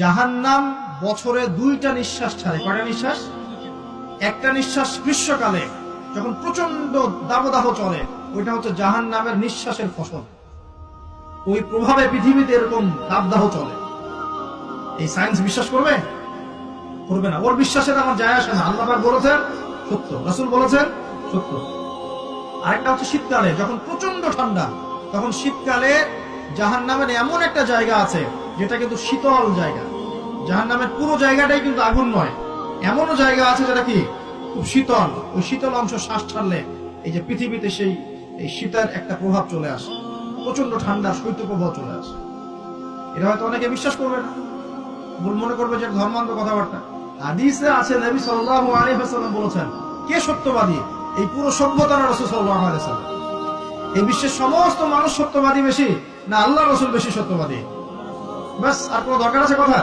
জাহান্নাম বছরে দুইটা নিঃশ্বাস ছাড়ে। কয়টা নিঃশ্বাস? একটা নিঃশ্বাস গ্রীষ্মকালে, যখন প্রচণ্ড দাবদাহ চলে, ওইটা হচ্ছে জাহান নামের নিঃশ্বাসের ফসল। ওই প্রভাবে পৃথিবীতে এরকম দাবদাহ চলে। এই সায়েন্স বিশ্বাস করবে? করবে না। ওর বিশ্বাসের আমার যায় আসে না। আল্লাহ বলেছেন, সত্য। রাসুল বলেছেন, সত্য। আরেকটা হচ্ছে শীতকালে, যখন প্রচণ্ড ঠান্ডা, তখন শীতকালে জাহান নামের এমন একটা জায়গা আছে যেটা কিন্তু শীতল জায়গা। জাহান নামের পুরো জায়গাটাই কিন্তু আগুন নয়। এমনও জায়গা আছে যেটা কি? খুব শীতল। ওই শীতল অংশ শ্বাস ছাড়লে এই যে পৃথিবীতে সেই, এই শীতের একটা প্রভাব চলে আসে। প্রচণ্ড ঠান্ডা শৈত্য প্রভাব চলে আসে। এটা হয়তো অনেকে বিশ্বাস করবে না। মনে করবে যে ধর্মান্ত কথাবার্তা। হাদিসে আছে, নবী সাল্লাল্লাহু আলাইহি ওয়াসাল্লাম বলেছেন, কে সত্যবাদী? এই পুরো সভ্যতা না রাসূল আলাইহি ওয়াসাল্লাম। এই বিশ্বের সমস্ত মানুষ সত্যবাদী বেশি, না আল্লাহ রসুল বেশি সত্যবাদী? ব্যাস আর কোনো দরকার আছে কথা?